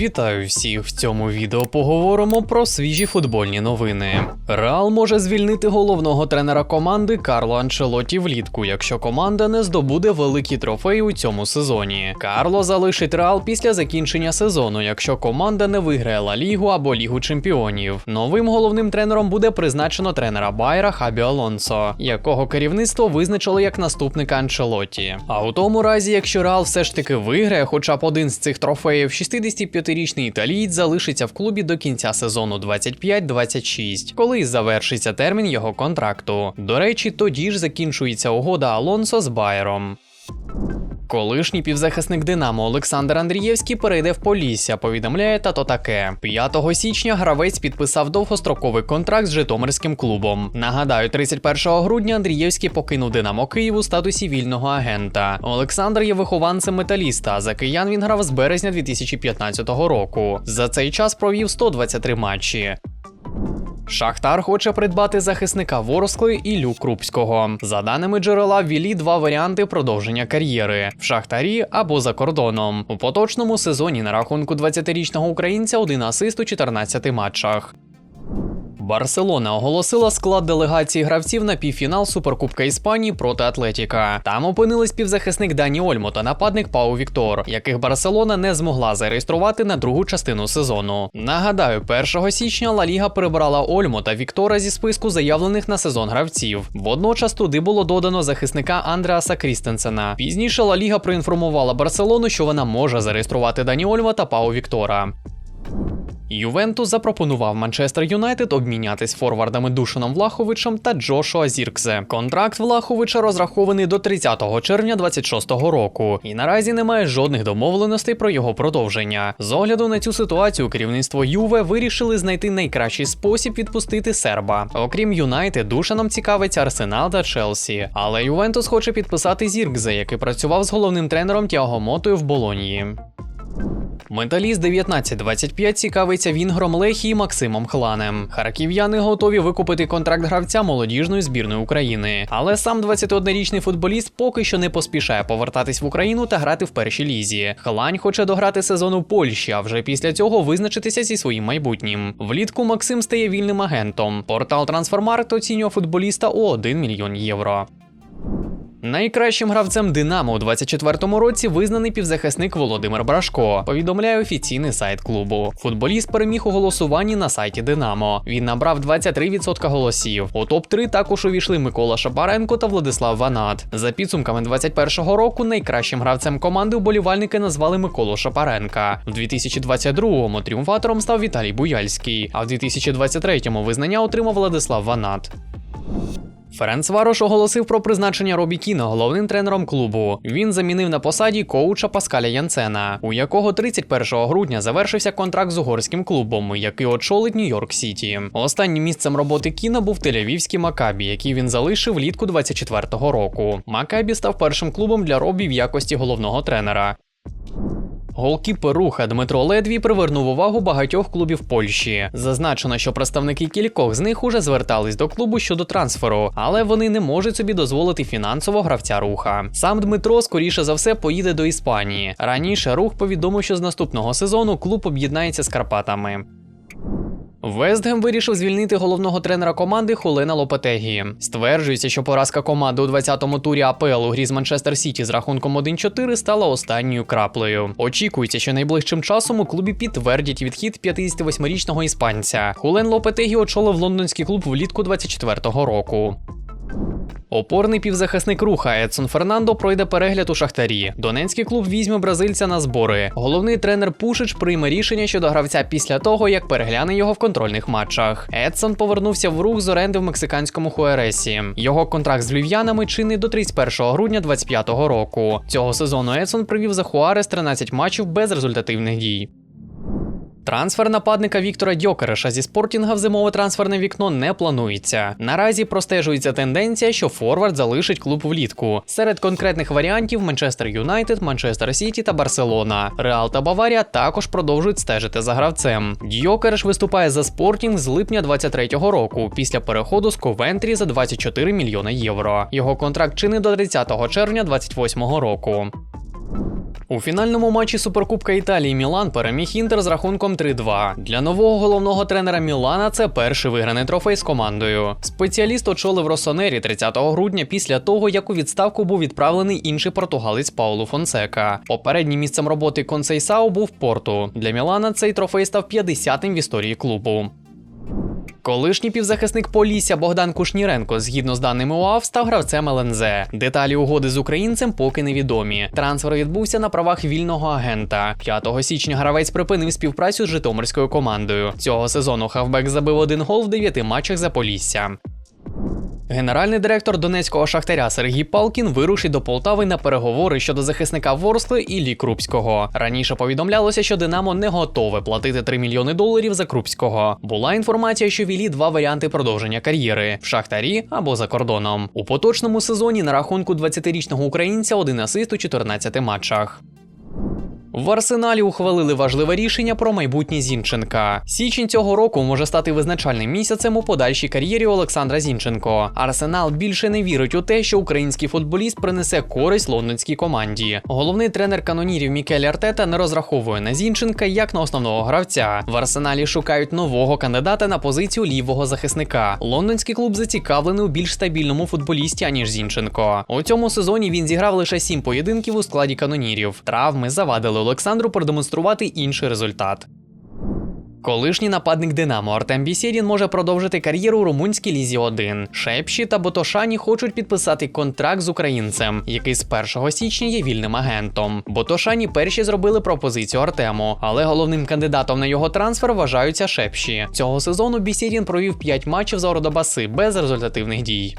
Вітаю всіх! В цьому відео поговоримо про свіжі футбольні новини. Реал може звільнити головного тренера команди Карло Анчелоті влітку, якщо команда не здобуде великі трофеї у цьому сезоні. Карло залишить Реал після закінчення сезону, якщо команда не виграє Ла Лігу або Лігу Чемпіонів. Новим головним тренером буде призначено тренера Байра Хабі Алонсо, якого керівництво визначило як наступника Анчелоті. А у тому разі, якщо Реал все ж таки виграє хоча б один з цих трофеїв, 65-річний італієць залишиться в клубі до кінця сезону 25-26, коли завершиться термін його контракту. До речі, тоді ж закінчується угода Алонсо з Байером. Колишній півзахисник Динамо Олександр Андрієвський перейде в Полісся, повідомляє тато таке. 5 січня гравець підписав довгостроковий контракт з Житомирським клубом. Нагадаю, 31 грудня Андрієвський покинув Динамо Київ у статусі вільного агента. Олександр є вихованцем металіста. За киян він грав з березня 2015 року. За цей час провів 123 матчі. Шахтар хоче придбати захисника Ворскли і Лю Крупського. За даними джерела, вілі два варіанти продовження кар'єри в Шахтарі або за кордоном. У поточному сезоні на рахунку 20-річного українця один асист у 14 матчах. Барселона оголосила склад делегації гравців на півфінал Суперкубка Іспанії проти Атлетіка. Там опинились півзахисник Дані Ольмо та нападник Пау Віктор, яких Барселона не змогла зареєструвати на другу частину сезону. Нагадаю, 1 січня Ла Ліга прибрала Ольмо та Віктора зі списку заявлених на сезон гравців. Водночас туди було додано захисника Андреаса Крістенсена. Пізніше Ла Ліга проінформувала Барселону, що вона може зареєструвати Дані Ольмо та Пау Віктора. Ювентус запропонував Манчестер Юнайтед обмінятись форвардами Душаном Влаховичем та Джошуа Зіркзе. Контракт Влаховича розрахований до 30 червня 26-го року, і наразі немає жодних домовленостей про його продовження. З огляду на цю ситуацію керівництво Юве вирішили знайти найкращий спосіб відпустити серба. Окрім Юнайтед, Душаном цікавиться Арсенал та Челсі. Але Ювентус хоче підписати Зіркзе, який працював з головним тренером Тіаго Мотою в Болонії. Металіст 1925 цікавиться Вінгром Лехії Максимом Хланем. Харків'яни готові викупити контракт гравця молодіжної збірної України. Але сам 21-річний футболіст поки що не поспішає повертатись в Україну та грати в першій лізі. Хлань хоче дограти сезон у Польщі, а вже після цього визначитися зі своїм майбутнім. Влітку Максим стає вільним агентом. Портал Трансфермаркт оцінює футболіста у 1 мільйон євро. Найкращим гравцем Динамо у 24-му році визнаний півзахисник Володимир Брашко. Повідомляє офіційний сайт клубу. Футболіст переміг у голосуванні на сайті Динамо. Він набрав 23% голосів. У топ-3 також увійшли Микола Шапаренко та Владислав Ванат. За підсумками 21-го року найкращим гравцем команди вболівальники назвали Миколу Шапаренка. В 2022-му тріумфатором став Віталій Буяльський, а в 2023-му визнання отримав Владислав Ванат. Ференц Варош оголосив про призначення Робі Кіна головним тренером клубу. Він замінив на посаді коуча Паскаля Янцена, у якого 31 грудня завершився контракт з угорським клубом, який очолить Нью-Йорк Сіті. Останнім місцем роботи Кіна був Тель-Авівський Макабі, який він залишив влітку 24-го року. Макабі став першим клубом для Робі в якості головного тренера. Голкіпер руха Дмитро Ледвій привернув увагу багатьох клубів Польщі. Зазначено, що представники кількох з них уже звертались до клубу щодо трансферу, але вони не можуть собі дозволити фінансово гравця руха. Сам Дмитро, скоріше за все, поїде до Іспанії. Раніше рух повідомив, що з наступного сезону клуб об'єднається з Карпатами. Вестгем вирішив звільнити головного тренера команди Холена Лопетегії. Стверджується, що поразка команди у 20-му турі АПЛ у грі з Манчестер Сіті з рахунком 1-4 стала останньою краплею. Очікується, що найближчим часом у клубі підтвердять відхід 58-річного іспанця. Хулен Лопетегі очолив лондонський клуб влітку 24-го року. Опорний півзахисник руха Едсон Фернандо пройде перегляд у Шахтарі. Донецький клуб візьме бразильця на збори. Головний тренер Пушич прийме рішення щодо гравця після того, як перегляне його в контрольних матчах. Едсон повернувся в рух з оренди в мексиканському Хуересі. Його контракт з львів'янами чинний до 31 грудня 25-го року. Цього сезону Едсон привів за Хуарес 13 матчів без результативних дій. Трансфер нападника Віктора Дьокереша зі спортінга в зимове трансферне вікно не планується. Наразі простежується тенденція, що Форвард залишить клуб влітку. Серед конкретних варіантів Манчестер Юнайтед, Манчестер Сіті та Барселона. Реал та Баварія також продовжують стежити за гравцем. Дьокереш виступає за спортінг з липня 23-го року після переходу з Ковентрі за 24 мільйони євро. Його контракт чинить до 30 червня 28-го року. У фінальному матчі Суперкубка Італії Мілан переміг Інтер з рахунком 3-2. Для нового головного тренера Мілана це перший виграний трофей з командою. Спеціаліст очолив Росонері 30 грудня після того, як у відставку був відправлений інший португалець Паулу Фонсека. Попереднім місцем роботи Консейсао був Порту. Для Мілана цей трофей став 50-тим в історії клубу. Колишній півзахисник Полісся Богдан Кушніренко, згідно з даними УАВ, став гравцем ЛНЗ. Деталі угоди з українцем поки невідомі. Трансфер відбувся на правах вільного агента. 5 січня гравець припинив співпрацю з житомирською командою. Цього сезону хавбек забив один гол в 9 матчах за Полісся. Генеральний директор донецького шахтаря Сергій Палкін вирушить до Полтави на переговори щодо захисника Ворсли Іллі Крупського. Раніше повідомлялося, що Динамо не готове платити 3 мільйони доларів за Крупського. Була інформація, що вілі два варіанти продовження кар'єри в Шахтарі або за кордоном. У поточному сезоні на рахунку 20-річного українця один асист у 14 матчах. В Арсеналі ухвалили важливе рішення про майбутнє Зінченка. Січень цього року може стати визначальним місяцем у подальшій кар'єрі Олександра Зінченко. Арсенал більше не вірить у те, що український футболіст принесе користь лондонській команді. Головний тренер канонірів Мікель Артета не розраховує на Зінченка як на основного гравця. В Арсеналі шукають нового кандидата на позицію лівого захисника. Лондонський клуб зацікавлений у більш стабільному футболісті аніж Зінченко. У цьому сезоні він зіграв лише сім поєдинків у складі канонірів. Травми завадили Олександру продемонструвати інший результат. Колишній нападник Динамо Артем Бісєдін може продовжити кар'єру у румунській лізі 1. Шепші та Ботошані хочуть підписати контракт з українцем, який з 1 січня є вільним агентом. Ботошані перші зробили пропозицію Артему, але головним кандидатом на його трансфер вважаються Шепші. Цього сезону Бісєдін провів 5 матчів за Ордобаси без результативних дій.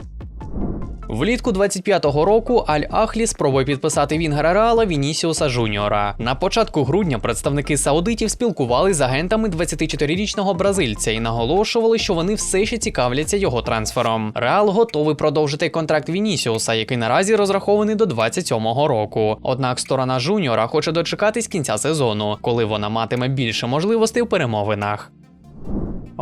Влітку 25-го року Аль Ахлі спробує підписати Вінгера Реала Вінісіуса Жуніора. На початку грудня представники саудитів спілкували з агентами 24-річного бразильця і наголошували, що вони все ще цікавляться його трансфером. Реал готовий продовжити контракт Вінісіуса, який наразі розрахований до 27-го року. Однак сторона Жуніора хоче дочекатись кінця сезону, коли вона матиме більше можливостей у перемовинах.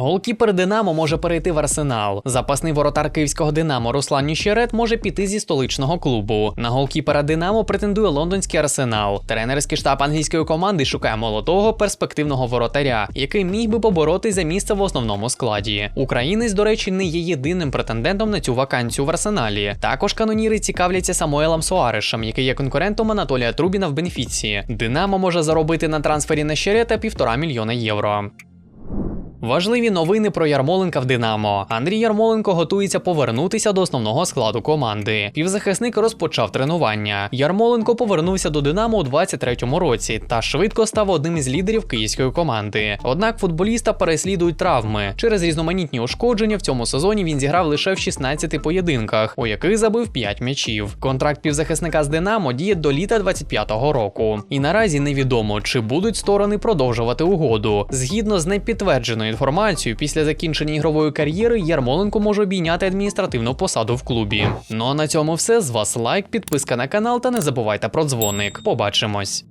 Голкіпер Динамо може перейти в арсенал. Запасний воротар київського Динамо Руслан Ніщерет може піти зі столичного клубу. На голкіпера Динамо претендує лондонський арсенал. Тренерський штаб англійської команди шукає молодого перспективного воротаря, який міг би поборотись за місце в основному складі. Українець, до речі, не є єдиним претендентом на цю вакансію в арсеналі. Також каноніри цікавляться Самуелом Суаришем, який є конкурентом Анатолія Трубіна в Бенфіці. Динамо може заробити на трансфері Нещерета півтора мільйона євро. Важливі новини про Ярмоленка в Динамо. Андрій Ярмоленко готується повернутися до основного складу команди. Півзахисник розпочав тренування. Ярмоленко повернувся до Динамо у 23-му році та швидко став одним із лідерів київської команди. Однак футболіста переслідують травми. Через різноманітні ушкодження в цьому сезоні він зіграв лише в 16 поєдинках, у яких забив 5 м'ячів. Контракт півзахисника з Динамо діє до літа 25-го року. І наразі невідомо, чи будуть сторони продовжувати угоду. Згідно з непідтвердженою інформацією, після закінчення ігрової кар'єри Ярмоленко може обійняти адміністративну посаду в клубі. Ну а на цьому все. З вас лайк, підписка на канал та не забувайте про дзвоник. Побачимось.